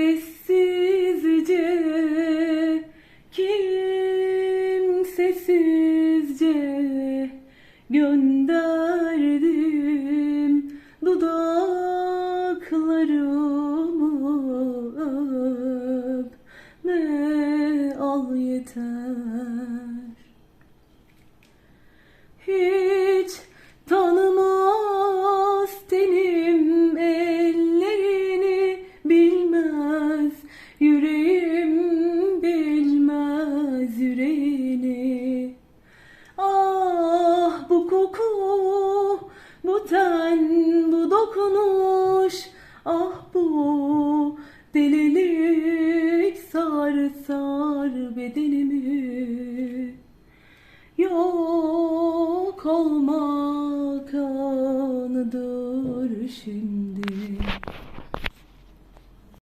Sessizce kimsesizce gönderdim dudaklarımı. Öpme al yeter. Hiç Yüreğim bilmez yüreğini. Ah bu koku, bu ten, bu dokunuş. Ah bu delilik sar sar bedenimi. Yok olmak anıdır şey.